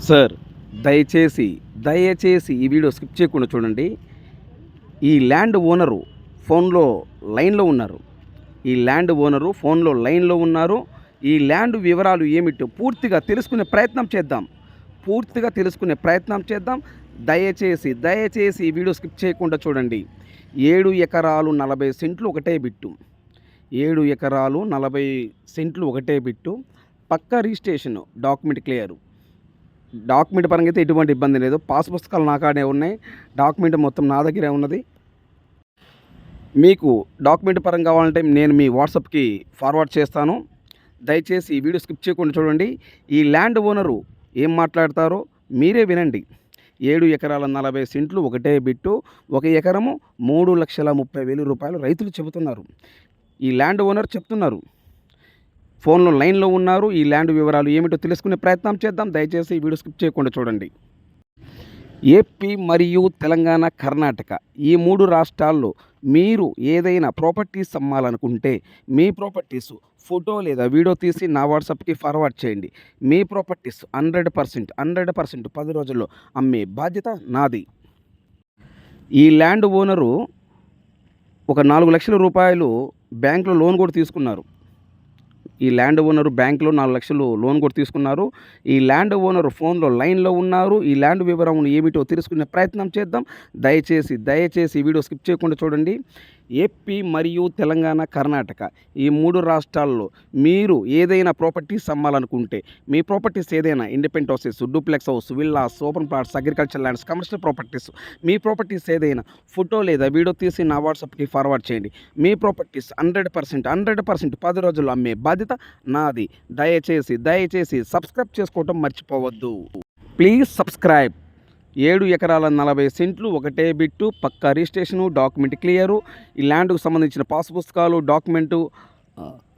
Sir దయచేసి దయచేసి ఈ వీడియో స్కిప్ చేయకుండా చూడండి. ఈ ల్యాండ్ ఓనరు ఫోన్లో లైన్లో ఉన్నారు. ఈ ల్యాండ్ ఓనరు ఫోన్లో లైన్లో ఉన్నారు. ఈ ల్యాండ్ వివరాలు ఏమిటో పూర్తిగా తెలుసుకునే ప్రయత్నం చేద్దాం. పూర్తిగా తెలుసుకునే ప్రయత్నం చేద్దాం. దయచేసి దయచేసి ఈ వీడియో స్కిప్ చేయకుండా చూడండి. ఏడు ఎకరాలు నలభై సెంట్లు ఒకటే బిట్టు. ఏడు ఎకరాలు నలభై సెంట్లు ఒకటే బిట్టు. పక్క రిజిస్ట్రేషన్ డాక్యుమెంట్ క్లియర్. డాక్యుమెంట్ పరంగా అయితే ఎటువంటి ఇబ్బంది లేదు. పాస్ పుస్తకాలు నా కాడే ఉన్నాయి. డాక్యుమెంట్ మొత్తం నా దగ్గరే ఉన్నది. మీకు డాక్యుమెంట్ పరంగా కావాలంటే నేను మీ వాట్సాప్కి ఫార్వర్డ్ చేస్తాను. దయచేసి ఈ వీడియో స్కిప్ చేయకుండా చూడండి. ఈ ల్యాండ్ ఓనరు ఏం మాట్లాడతారో మీరే వినండి. ఏడు ఎకరాల నలభై సెంట్లు ఒకటే బిట్టు ఒక ఎకరము మూడు లక్షల ముప్పై వేలు రూపాయలు రైతులు చెబుతున్నారు. ఈ ల్యాండ్ ఓనర్ చెప్తున్నారు. ఫోన్లో లైన్లో ఉన్నారు. ఈ ల్యాండ్ వివరాలు ఏమిటో తెలుసుకునే ప్రయత్నం చేద్దాం. దయచేసి ఈ వీడియో స్కిప్ చేయకుండా చూడండి. ఏపీ మరియు తెలంగాణ కర్ణాటక ఈ మూడు రాష్ట్రాల్లో మీరు ఏదైనా ప్రాపర్టీస్ అమ్మాలనుకుంటే మీ ప్రాపర్టీస్ ఫోటో లేదా వీడియో తీసి నా వాట్సాప్కి ఫార్వర్డ్ చేయండి. మీ properties hundred percent hundred percent పది రోజుల్లో అమ్మే బాధ్యత నాది. ఈ ల్యాండ్ ఓనరు ఒక నాలుగు లక్షల రూపాయలు బ్యాంకులో లోన్ కూడా తీసుకున్నారు. ఈ ల్యాండ్ ఓనరు బ్యాంకులో నాలుగు లక్షలు లోన్ కూడా తీసుకున్నారు. ఈ ల్యాండ్ ఓనర్ ఫోన్లో లైన్లో ఉన్నారు. ఈ ల్యాండ్ వివరం ఏమిటో తెలుసుకునే ప్రయత్నం చేద్దాం. దయచేసి దయచేసి ఈ వీడియో స్కిప్ చేయకుండా చూడండి. ఏపీ మరియు తెలంగాణ కర్ణాటక ఈ మూడు రాష్ట్రాల్లో మీరు ఏదైనా ప్రాపర్టీస్ అమ్మాలనుకుంటే మీ ప్రాపర్టీస్ ఏదైనా independent houses duplex house villas open plots agriculture lands commercial properties మీ ప్రాపర్టీస్ ఏదైనా ఫోటో లేదా వీడియో తీసి నా వాట్సాప్కి ఫార్వర్డ్ చేయండి. మీ properties hundred percent hundred percent పది రోజుల్లో అమ్మే బాధ్యత నాది. దయచేసి దయచేసి సబ్స్క్రైబ్ చేసుకోవటం మర్చిపోవద్దు. Please subscribe. ఏడు ఎకరాల నలభై సెంట్లు ఒకటే బిట్టు పక్క రిజిస్ట్రేషను డాక్యుమెంట్ క్లియరు. ఈ ల్యాండ్కు సంబంధించిన పాస్ పుస్తకాలు డాక్యుమెంటు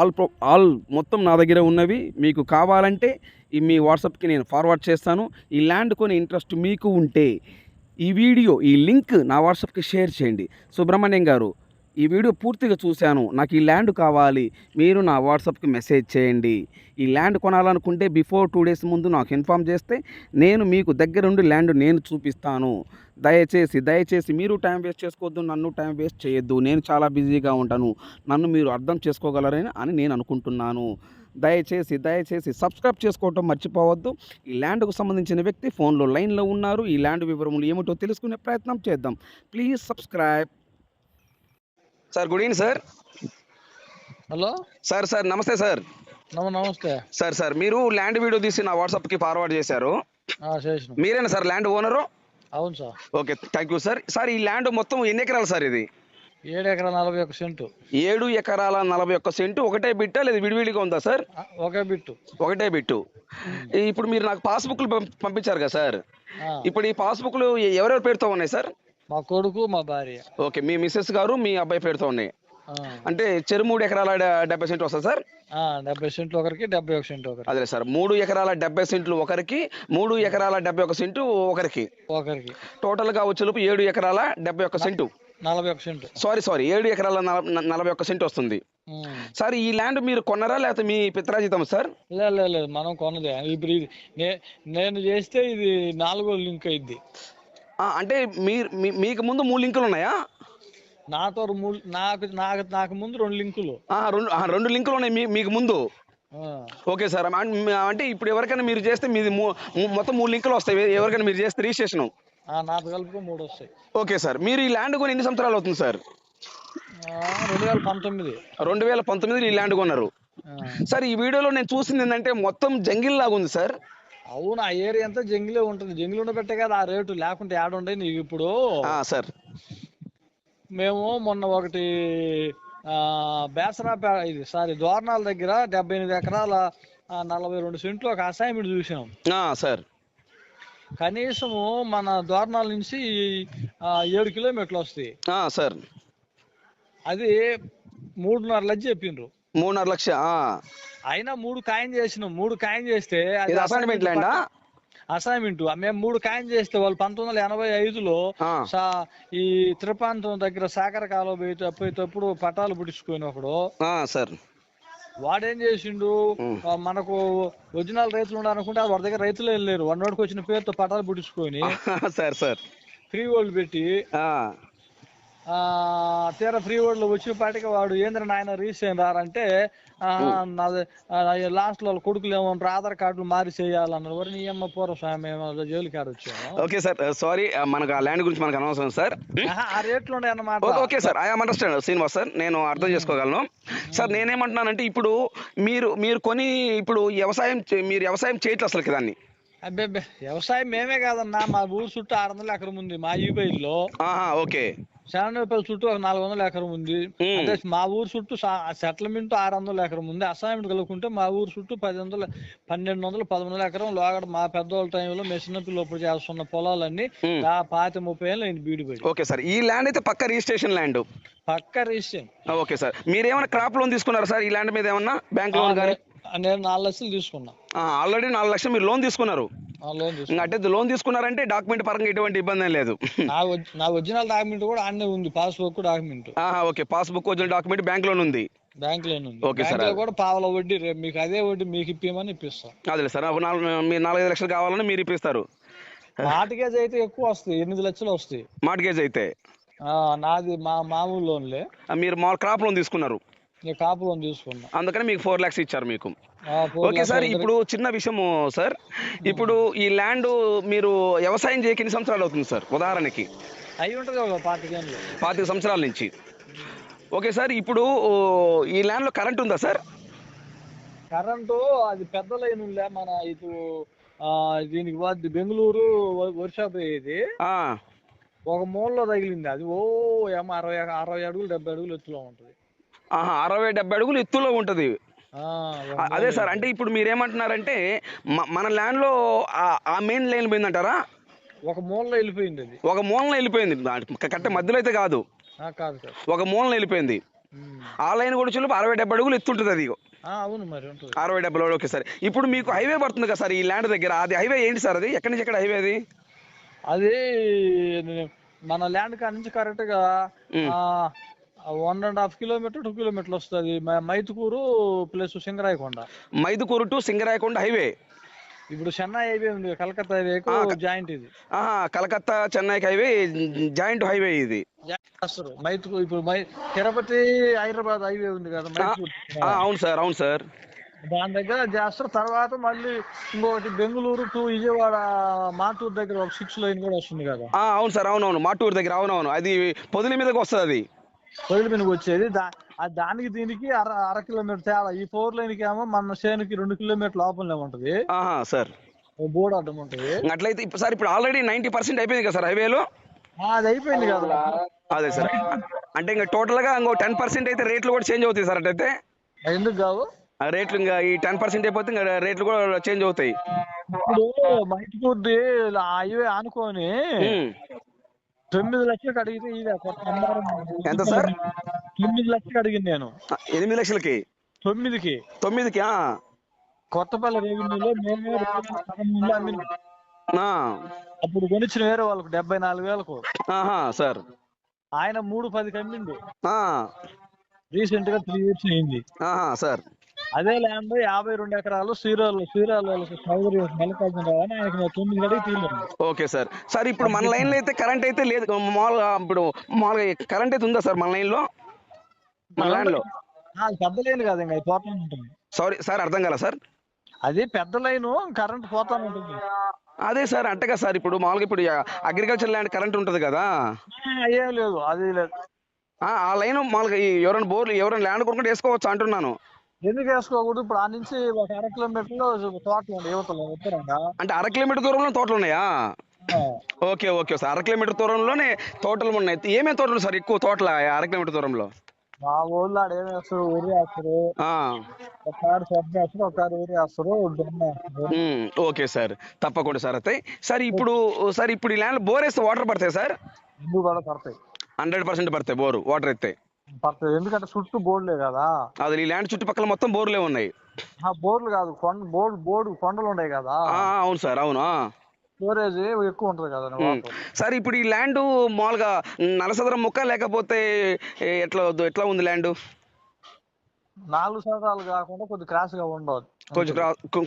ఆల్ ప్రో ఆల్ మొత్తం నా దగ్గర ఉన్నవి. మీకు కావాలంటే ఈ మీ వాట్సాప్కి నేను ఫార్వర్డ్ చేస్తాను. ఈ ల్యాండ్ కొని ఇంట్రెస్ట్ మీకు ఉంటే ఈ వీడియో ఈ లింక్ నా వాట్సాప్కి షేర్ చేయండి. సుబ్రహ్మణ్యం గారు ఈ వీడియో పూర్తిగా చూశాను. నాకు ఈ ల్యాండ్ కావాలి. మీరు నా వాట్సాప్కి మెసేజ్ చేయండి. ఈ ల్యాండ్ కొనాలనుకుంటే బిఫోర్ టూ డేస్ ముందు నాకు ఇన్ఫామ్ చేస్తే నేను మీకు దగ్గరుండి ల్యాండ్ నేను చూపిస్తాను. దయచేసి దయచేసి మీరు టైం వేస్ట్ చేసుకోవద్దు నన్ను టైం వేస్ట్ చేయొద్దు. నేను చాలా బిజీగా ఉంటాను. నన్ను మీరు అర్థం చేసుకోగలరని అని నేను అనుకుంటున్నాను. దయచేసి దయచేసి సబ్స్క్రైబ్ చేసుకోవటం మర్చిపోవద్దు. ఈ ల్యాండ్కు సంబంధించిన వ్యక్తి ఫోన్లో లైన్లో ఉన్నారు. ఈ ల్యాండ్ వివరములు ఏమిటో తెలుసుకునే ప్రయత్నం చేద్దాం. Please subscribe. Sir good evening sir. Hello. Sir sir నమస్తే సార్. నమ నమస్తే. సార్ సార్ మీరు ల్యాండ్ వీడియో తీసి నా వాట్సాప్కి ఫార్వర్డ్ చేశారు. మీరేనా సార్ ల్యాండ్ ఓనరు? అవును sir. Okay thank you sir. Sir ఈ ల్యాండ్ మొత్తం ఎన్ని ఎకరాలు సార్ ఇది? ఏడు ఎకరాల నలభై ఒక సెంటు. ఏడు ఎకరాల నలభై ఒక్క సెంటు ఒకటే బిట్టా లేదా విడివిడిగా ఉందా సార్? ఒకే బిట్టు. ఒకటే బిట్టు. ఇప్పుడు మీరు నాకు పాస్బుక్లు పంపించారు కదా సార్? ఇప్పుడు ఈ పాస్బుక్లు ఎవరెవరి పేరుతో ఉన్నాయి సార్? మా కొడుకు మా భార్య. ఓకే మీ మిస్సెస్ గారు మీ అబ్బాయి పేరుతో ఉన్నాయి. అంటే చెరు మూడు ఎకరాల డెబ్బై సెంట్లు వస్తుంది సార్? డెబ్బై సెంట్లు ఒకరికి డెబ్బై ఒక సెంటు ఒకరికి. అదే సార్ మూడు ఎకరాల డెబ్బై సెంట్లు ఒకరికి మూడు ఎకరాల డెబ్బై ఒక సెంటు ఒకరికి. ఒకరికి. టోటల్గా వచ్చేలోపు ఏడు ఎకరాల డెబ్బై ఒక్క సెంటు. నలభై ఒక సెంటు. సారీ సారీ ఏడు ఎకరాల నలభై ఒక్క సెంటు వస్తుంది. సార్ ఈ ల్యాండ్ మీరు కొన్నారా? లేకపోతే మీ పిత్రాజితం సార్? లే లే లేదు మనం కొన్నదే ఇప్పుడు నేను చేస్తే ఇది నాలుగో లింక్ అయింది అంటే మీరు మీకు ముందు మూడు లింకులు ఉన్నాయా? నాతో మూడు నాకు నాకు నాకు ముందు రెండు లింకులు. రెండు రెండు లింకులు ఉన్నాయి మీకు ముందు. ఓకే సార్ అంటే ఇప్పుడు ఎవరికైనా మీరు చేస్తే మీది మొత్తం మూడు లింకులు వస్తాయి. ఎవరికైనా మీరు చేస్తే రిజిస్ట్రేషన్. నాతో కలుపుకో మూడు వస్తాయి. ఓకే సార్ మీరు ఈ ల్యాండ్ కొని ఎన్ని సంవత్సరాలు అవుతుంది సార్? రెండు వేల పంతొమ్మిది. రెండు వేల పంతొమ్మిదిలో ఈ ల్యాండ్ కొన్నారు. సార్ ఈ వీడియోలో నేను చూసింది ఏంటంటే మొత్తం జంగిల్ లాగా ఉంది సార్. అవును ఆ ఏరియా అంతా జంగిలే ఉంటుంది. జంగిల్ ఉండబట్టే కదా ఆ రేటు. లేకుంటే ఆడుండే నీకు ఇప్పుడు? సార్. మేము మొన్న ఒకటి బేసరా ఇది సారీ దోర్నాల దగ్గర డెబ్బై ఎనిమిది ఎకరాల నలభై రెండు సెంట్లు ఒక అసైన్మెంట్ చూసాం. సార్. కనీసము మన దోర్నాల నుంచి ఏడు కిలోమీటర్లు వస్తాయి. సార్. అది మూడున్నర లక్ష చెప్పిండ్రు. మూడున్నర లక్ష. అయినా మూడు కాయం చేసినాం. మూడు కాయం చేస్తే ఇది అసైన్మెంట్ ల్యాండా? అసైన్మెంట్ మేము మూడు కాయం చేస్తే వాళ్ళు పంతొమ్మిది వందల ఎనభై ఐదులో ఈ త్రిపాంతం దగ్గర సాగర కాలువ పోయేట- పోయేటప్పుడు పటాలు పుట్టించుకొని ఒకడు. సార్. వాడేం చేసిండు? మనకు ఒరిజినల్ రైతులు ఉండాలనుకుంటే వాడి దగ్గర రైతులే వెళ్ళారు వన్ నోటికి వచ్చిన పేరుతో పటాలు పుట్టించుకొని సార్ సార్. ఫ్రీ వరల్డ్ పెట్టి తీరా ఫ్రీ వరల్డ్ వచ్చిన పాటికి వాడు ఏంద్ర నాయన రీసేన్ రారంటే లాస్ట్లో కొడుకులు ఏమంటారు ఆధార్ కార్డులు మారి చేయాలన్నారు వరి నీ అమ్మ పూర్వ స్వామి జైలు వచ్చాము. ఓకే సార్ సారీ మనకు ఆ ల్యాండ్ గురించి మనకు అనవసరం సార్. ఆ రేట్లు ఉన్నాయి అన్నమాట. Okay sir I understand Srinivas sir నేను అర్థం చేసుకోగలను. సార్ నేనేమంటున్నానంటే ఇప్పుడు మీరు మీరు కొని ఇప్పుడు వ్యవసాయం మీరు వ్యవసాయం చేయట్లేదు అసలు దాన్ని. అబ్బే వ్యవసాయం మేమే కాదన్నా మా ఊరు చుట్టూ ఆరు వందల ఎకరం ఉంది మా ఆహా ఓకే. శానపల్లి చుట్టూ ఒక నాలుగు వందల ఎకరం ఉంది. అదే మా ఊరు చుట్టూ సెటిల్మెంట్ ఆరు వందల ఎకరం ఉంది. అసైన్మెంట్ కలుపుకుంటే మా ఊరు చుట్టూ పది వందల పన్నెండు వందలు పదమూడు ఎకరం లోగడ మా పెద్దోళ్ళ టైంలో మెషిన్ పిల్లప్పుడు చేస్తున్న పొలాలన్నీ. ఆ పాతి ముప్పై ఏళ్ళు అయింది బీడిపోయి ఓకే సార్. ఈ ల్యాండ్ అయితే పక్క రిజిస్ట్రేషన్ ల్యాండ్. పక్క రిజిస్ట్రేషన్. Okay sir. మీరు ఏమైనా క్రాప్ లోన్ తీసుకున్నారా సార్? ఈ ల్యాండ్ మీద ఏమన్నా? బ్యాంక్ లోన్ కానీ నేను నాలుగు లక్షలు తీసుకున్నా. ఆల్రెడీ నాలుగు లక్షలు మీరు లోన్ తీసుకున్నారు. అంటే లోన్ తీసుకున్నారంటే డాక్యుమెంట్ పరంగా ఎటువంటి ఇబ్బంది లేదు. నా ఒరి- నా ఒరిజినల్ డాక్యుమెంట్ కూడా అన్నీ ఉంది పాస్బుక్ డాక్యుమెంట్ ఓకే. పాస్బుక్ వచ్చిన డాక్యుమెంట్ బ్యాంక్ లోన్ ఉంది. బ్యాంక్ లోన్ ఉంది. బ్యాంక్లో కూడా పావల వడ్డీ మీకు అదే వడ్డీ మీకు ఇప్పిమని ఇప్పిస్తాం. అదే సార్ అప్పుడు నాలుగు మీరు నాలుగైదు లక్షలు కావాలని మీరు ఇప్పిస్తారు. మార్టిగేజ్ అయితే ఎక్కువ వస్తాయి ఎనిమిది లక్షలు వస్తాయి. మార్టిగేజ్ అయితే? నాది మా మామూలు లోన్లే. మీరు మా క్రాప్ లోన్ తీసుకున్నారు. నేను కాపు లోన్ తీసుకున్నా. అందుకని మీకు ఫోర్ ల్యాక్స్ ఇచ్చారు మీకు. ఓకే సార్ ఇప్పుడు చిన్న విషయము సార్. ఇప్పుడు ఈ ల్యాండ్ మీరు వ్యవసాయం చేయక ఎన్ని సంవత్సరాలు అవుతుంది సార్ ఉదాహరణకి? అయి ఉంటది పాతిక సంవత్సరాల నుంచి. ఓకే సార్ ఇప్పుడు ఈ ల్యాండ్లో కరెంట్ ఉందా సార్? కరెంటు అది పెద్ద లైన్ ఉండే మన ఇటు ఆ, దీనికి వద్ద బెంగళూరు వర్షాప్ ఇది. ఆ, ఒక మూలలో తగిలింది అది ఓ ఏమో అరవై అరవై అడుగులు డెబ్బై అడుగులు ఎత్తులో ఉంటది. అరవై డెబ్బై అడుగులు ఎత్తులో ఉంటుంది. అదే సార్ అంటే ఇప్పుడు మీరు ఏమంటున్నారంటే మన ల్యాండ్లో ఆ- ఆ మెయిన్ లైన్ పోయిందంటారా? ఒక మూలలో వెళ్ళిపోయింది అది. ఒక మూలన వెళ్ళిపోయింది. కట్ట మధ్యలో అయితే కాదు ఒక మూలన వెళ్ళిపోయింది. ఆ లైన్ కూడా చూపు అరవై డెబ్బై అడుగులు ఎత్తుంటుంది అది అవును మరి అరవై డెబ్బై ఓకే సార్. ఇప్పుడు మీకు హైవే పడుతుంది కదా సార్ ఈ ల్యాండ్ దగ్గర. అది హైవే ఏంటి సార్ అది? ఎక్కడి నుంచి ఎక్కడ హైవే అది? అది మన ల్యాండ్ కాడ నుంచి కరెక్ట్గా. One and half kilometre two కిలోమీటర్లు వస్తుంది. Mydukur plus Singarayakonda. Mydukur to Singarayakonda highway. ఇప్పుడు చెన్నై హైవే ఉంది కలకత్తా క- జాయింట్ ఇది. కలకత్తా చెన్నైకి హైవే జాయింట్ హైవే ఇది. ఇప్పుడు మై తిరుపతి హైదరాబాద్ హైవే ఉంది కదా అవును సార్ అవును సార్. దాని దగ్గర చేస్తారు. తర్వాత మళ్ళీ ఇంకొకటి బెంగళూరు టు విజయవాడ మాటూరు దగ్గర ఒక సిక్స్ లైన్ కూడా వస్తుంది కదా. అవును సార్ అవునవును. మాటూరు దగ్గర అవునవును. అది పొదిలి మీదకి వస్తుంది అది. పొదిలి మీదకి వచ్చేది దానికి దీనికి అర అర కిలోమీటర్ తేడా. ఈ ఫోర్ లైన్కి ఏమో మన చేనుకి రెండు కిలోమీటర్ల లోపలనే ఉంటది. సార్. బోర్డు అడ్డం ఉంటది. అట్లయితే ఇప్పుడు సార్ ఇప్పుడు ఆల్రెడీ నైంటీ పర్సెంట్ అయిపోయింది కదా సార్ హైవేలో? ఆ, అది అయిపోయింది కదా. అదే సార్. అంటే ఇంకా టోటల్గా ఇంకో టెన్ పర్సెంట్ అయితే రేట్లు కూడా చేంజ్ అవుతాయి సార్ అట్లయితే ఎందుకు కావు? ఆ రేట్లు ఇంకా ఈ టెన్ పర్సెంట్ అయిపోతే ఇంకా రేట్లు కూడా చేంజ్ అవుతాయి. ఇప్పుడు మైటిపూర్ది హైవే ఆనుకొని ఉమ్. తొమ్మిది లక్షలకు అడిగితే ఇది కొత్త ఎంత సార్? తొమ్మిది లక్షలకు అడిగింది నేను. ఎనిమిది లక్షలకి? తొమ్మిదికి. తొమ్మిదికి ఆ. కొత్తపల్లి రెవెన్యూలో మేమే రెండు వేల పదమూడులో అమ్మినాం. ఆ. అప్పుడు కొనిచ్చిన వేరే వాళ్ళకు డెబ్బై నాలుగు వేలకు. ఆహా సార్. ఆయన మూడు పదికి అమ్మిండు. ఆ. రీసెంట్గా త్రీ ఇయర్స్ అయింది. ఆహా సార్. అదే ల్యాండ్ యాభై రెండు ఎకరాలు శ్రీరాలు శ్రీరాలు సౌదరి మల్లికార్జున రావు అని ఆయనకి తొమ్మిది గడికి ఓకే సార్. సార్ ఇప్పుడు మన లైన్లో అయితే కరెంట్ అయితే లేదు. మామూలుగా ఇప్పుడు మామూలుగా కరెంట్ అయితే ఉందా సార్ మన లైన్లో మన ల్యాండ్లో ఆ, అది పెద్ద లైన్ కాదు ఇంకా పోతానే ఉంటుంది. సారీ సార్ అర్థం కాల సార్? అది పెద్ద లైన్ కరెంట్ పోతానే ఉంటుంది. అదే సార్ అంటగా సార్ ఇప్పుడు మామూలుగా ఇప్పుడు అగ్రికల్చర్ ల్యాండ్ కరెంట్ ఉంటుంది కదా? ఆ, ఏం లేదు అది లేదు. ఆ ఆ లైన్ మామూలుగా ఎవరైనా బోర్లు ఎవరైనా ల్యాండ్ కొనుక్కుంటే వేసుకోవచ్చు అంటున్నాను. ఎందుకు వేసుకోకూడదు? ఇప్పుడు ఆ నుంచి ఒక అర కిలోమీటర్లో తోటలు ఉంది యువతలో ఉత్తరంగా అంటే అర కిలోమీటర్ దూరంలో తోటలు ఉన్నాయా? ఓకే ఓకే సార్ అర కిలోమీటర్ దూరంలోనే తోటలు ఉన్నాయి. ఏమేమి తోటలు సార్ ఎక్కువ తోటల అర కిలోమీటర్ దూరంలో? మా ఊళ్ళో ఆడ ఏం వేస్తారు? వరి వేస్తారు ఆ, ఒక కారు సబ్బు వేస్తారు ఒక కారు వరి వేస్తారు. Okay sir. తప్పకుండా సార్ అయితే. సార్ ఇప్పుడు సార్ ఇప్పుడు ఈ ల్యాండ్ బోర్ వేస్తే వాటర్ పడతాయి సార్? ఎందుకు పడతాయి. హండ్రెడ్ పర్సెంట్ పడతాయి బోరు వాటర్ ఎత్తే ఎందుకంటే చుట్టూ బోర్డులే కదా. అది ఈ ల్యాండ్ చుట్టుపక్కల మొత్తం బోర్లే ఉన్నాయి. ఆ బోర్లు కాదు. కొండ బోర్డు బోర్డు కొండలు ఉన్నాయి కదా. ఆ, అవును సార్ అవును. స్టోరేజ్ ఎక్కువ ఉంటది కదా. సార్ ఇప్పుడు ఈ ల్యాండ్ మామూలుగా నలసదరం ముక్క లేకపోతే ఎట్లా ఎట్లా ఉంది ల్యాండ్? నాలుగు సంవత్సరాలు కాకుండా కొద్ది క్రాస్గా ఉండదు కొంచెం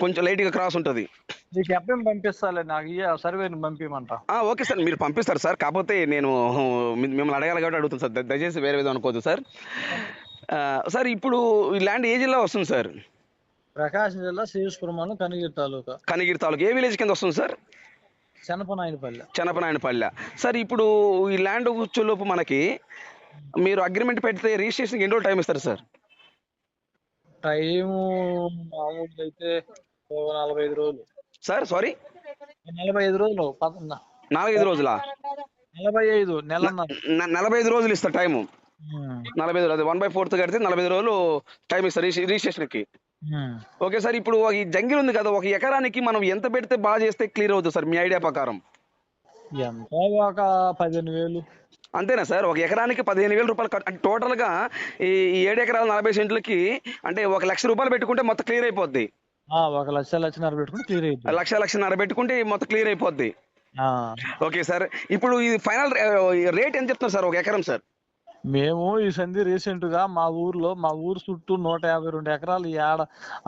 కొంచెం లైట్గా క్రాస్ ఉంటుంది. నీకు ఎప్పుడు పంపిస్తాలే నాకు ఈ సర్వేని పంపిమంట. ఓకే సార్ మీరు పంపిస్తారు సార్. కాకపోతే నేను మిమ్మల్ని అడగాలి కాబట్టి అడుగుతాను సార్. దయచేసి వేరే విధంగా అనుకోవద్దు సార్. సార్ ఇప్పుడు ఈ ల్యాండ్ ఏ జిల్లా వస్తుంది సార్? ప్రకాశం జిల్లా శ్రీస్పురమను కనిగిరి తాలూకా. కనిగిరి తాలూకు. ఏ విలేజ్ కింద వస్తుంది సార్? చెనపనాయనపల్లె చెనపనాయనపల్లె సార్ ఇప్పుడు ఈ ల్యాండ్ వచ్చేలోపు మనకి మీరు అగ్రిమెంట్ పెడితే రిజిస్ట్రేషన్కి ఎన్ని రోజులు టైం ఇస్తారు సార్? టైము మామూలుగా అయితే నలభై ఐదు రోజులు. సార్ సారీ నలభై ఐదు రోజులు నాలుగైదు రోజులా? నలభై ఐదు నెలన్నర న- నలభై ఐదు రోజులు ఇస్తారు టైము. నలభై ఐదు వన్ బై ఫోర్త్ కడితే నలభై ఐదు రోజులు టైం ఇస్తారు రిజి- రిజిస్ట్రేషన్కి ఉమ్. ఓకే సార్ ఇప్పుడు ఈ జంగిల్ ఉంది కదా ఒక ఎకరానికి మనం ఎంత పెడితే బాగా చేస్తే క్లియర్ అవుతుంది సార్ మీ ఐడియా ప్రకారం? ఎంత ఒక పదిహేను వేలు. అంతేనా సార్? ఒక ఎకరానికి పదిహేను వేల రూపాయలు అంటే టోటల్గా ఈ ఈ ఏడు ఎకరాల నలభై సెంట్లకి అంటే ఒక లక్ష రూపాయలు పెట్టుకుంటే మొత్తం క్లియర్ అయిపోద్ది. ఒక లక్ష లక్షన్నర పెట్టుకుని క్లియర్ అయింది లక్ష లక్షన్నర పెట్టుకుంటే మొత్తం క్లియర్ అయిపోద్ది. ఓకే సార్ ఇప్పుడు ఈ ఫైనల్ రేట్ ఎంత చెప్తున్నారు సార్ ఒక ఎకరం సార్? మేము ఈ సంధి రీసెంట్గా మా ఊర్లో మా ఊరు చుట్టూ నూట యాభై రెండు ఎకరాలు ఆడ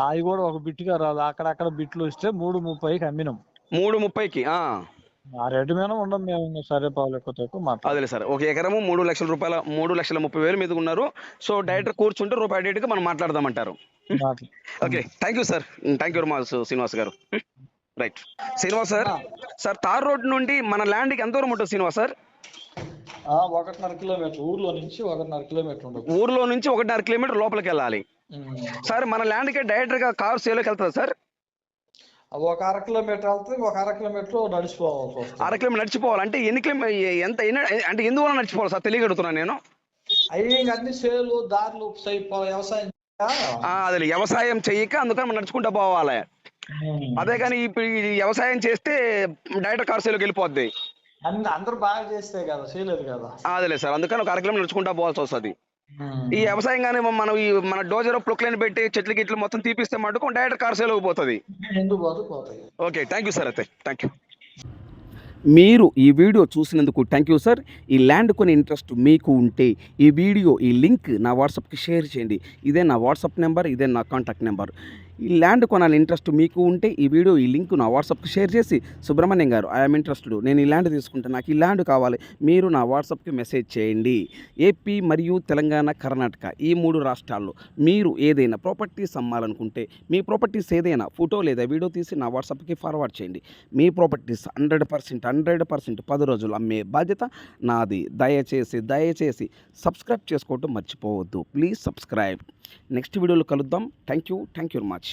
అవి కూడా ఒక బిట్టుగా రాదు. అక్కడక్కడ బిట్లు వస్తే మూడు ముప్పైకి అమ్మినాం. మూడు ముప్పైకి ఆ, రేటు మీద ఉండం మేము ఇంకా సరే పావులు ఎక్కువ తక్కువ మాట్లాడు అదేలే సార్. ఒక ఎకరము మూడు లక్షల రూపాయల మూడు లక్షల ముప్పై వేలు మీద ఉన్నారు. సో డైరెక్టర్ కూర్చుంటే రూపాయి డేట్గా మనం మాట్లాడదామంటారు. Okay. Thank you sir. Thank you very Srinivas garu. Right. Srinivas sir sir tar road నుండి మన ల్యాండ్కి ఎంత దూరం ఉంటుంది శ్రీనివాస్ సార్? ఒకటిన్నర కిలోమీటర్. ఊర్లో నుంచి ఒకటిన్నర కిలోమీటర్ ఉండదు ఊర్లో నుంచి ఒకటిన్నర కిలోమీటర్ లోపలికి వెళ్ళాలి. సార్ మన ల్యాండ్కి డైరెక్ట్గా కార్ సేలోకి వెళ్తుంది సార్? ఒక అర కిలోమీటర్ వెళ్తే ఒక అర కిలోమీటర్ నడిచిపోవాల్సి వస్తుంది. అర కిలోమీటర్ నడిచిపోవాలి. అంటే ఎన్ని కిలోమీ ఎంత ఎన్ని అంటే ఎందువల్ల నడిచిపోవాలి సార్? తెలియగడుగుతున్నాను నేను. అన్ని చేలు దారులు వ్యవసాయం అదే వ్యవసాయం చెయ్యక అందుకని మనం నడుచుకుంటూ పోవాలి. అదే కానీ ఇప్పుడు వ్యవసాయం చేస్తే డైరెక్ట్ కార్ సేలోకి వెళ్ళిపోద్ది. అందరూ బాగా చేస్తే కదా చేయలేదు కదా? అదేలే సార్. అందుకని ఒక అర కిలోమీటర్ నడుచుకుంటూ పోవాల్సి వస్తుంది. ఈ వ్యవసాయం కానీ మనం ఈ మన డోజర్ ప్రొక్లైన్ పెట్టి చెట్లు గిట్లు మొత్తం తీపిస్తే మటుకు డైరెక్ట్ కార్ సేలోకి పోతుంది ఓకే థ్యాంక్ యూ సార్ అయితే. Thank you. మీరు ఈ వీడియో చూసినందుకు థ్యాంక్ యూ సార్. ఈ ల్యాండ్ కొని ఇంట్రెస్ట్ మీకు ఉంటే ఈ వీడియో ఈ లింక్ నా వాట్సాప్కి షేర్ చేయండి. ఇదే నా వాట్సాప్ నెంబర్ ఇదే నా కాంటాక్ట్ నెంబర్. ఈ ల్యాండ్ కొనాలి ఇంట్రెస్ట్ మీకు ఉంటే ఈ వీడియో ఈ లింక్ నా వాట్సాప్కి షేర్ చేసి సుబ్రహ్మణ్యం గారు ఐఎమ్ ఇంట్రెస్టెడ్ నేను ఈ ల్యాండ్ తీసుకుంటే నాకు ఈ ల్యాండ్ కావాలి. మీరు నా వాట్సాప్కి మెసేజ్ చేయండి. ఏపీ మరియు తెలంగాణ కర్ణాటక ఈ మూడు రాష్ట్రాల్లో మీరు ఏదైనా ప్రాపర్టీస్ అమ్మాలనుకుంటే మీ ప్రాపర్టీస్ ఏదైనా ఫోటో లేదా వీడియో తీసి నా వాట్సాప్కి ఫార్వర్డ్ చేయండి. మీ properties hundred percent hundred percent పది రోజులు అమ్మే బాధ్యత నాది. దయచేసి దయచేసి సబ్స్క్రైబ్ చేసుకోవటం మర్చిపోవద్దు. Please subscribe. నెక్స్ట్ వీడియోలో కలుద్దాం. Thank you thank you very much